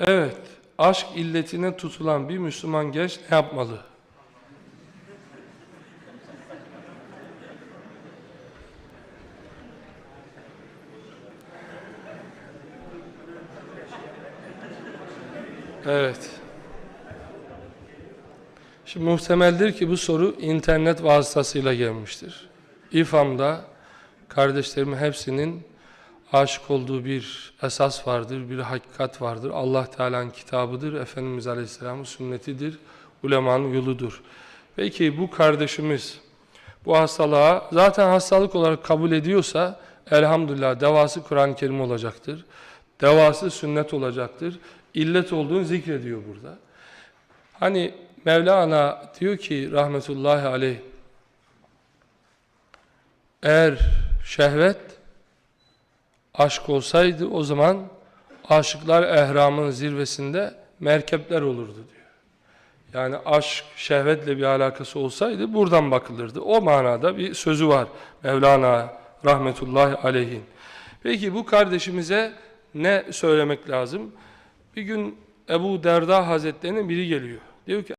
Evet, aşk illetine tutulan bir Müslüman genç ne yapmalı? Evet. Şimdi muhtemeldir ki bu soru internet vasıtasıyla gelmiştir. İFAM'da kardeşlerimin hepsinin aşık olduğu bir esas vardır, bir hakikat vardır. Allah Teala'nın kitabıdır, Efendimiz Aleyhisselam'ın sünnetidir, ulemanın yoludur. Peki bu kardeşimiz bu hastalığa zaten hastalık olarak kabul ediyorsa elhamdülillah devası Kur'an-ı Kerim olacaktır. Devası sünnet olacaktır. İllet olduğunu zikrediyor burada. Hani Mevlana diyor ki rahmetullahi aleyh eğer şehvet aşk olsaydı o zaman aşıklar ehramın zirvesinde merkepler olurdu diyor. Yani aşk şehvetle bir alakası olsaydı buradan bakılırdı. O manada bir sözü var Mevlana rahmetullahi aleyhin. Peki bu kardeşimize ne söylemek lazım? Bir gün Ebu Derda Hazretleri'nin biri geliyor. Diyor ki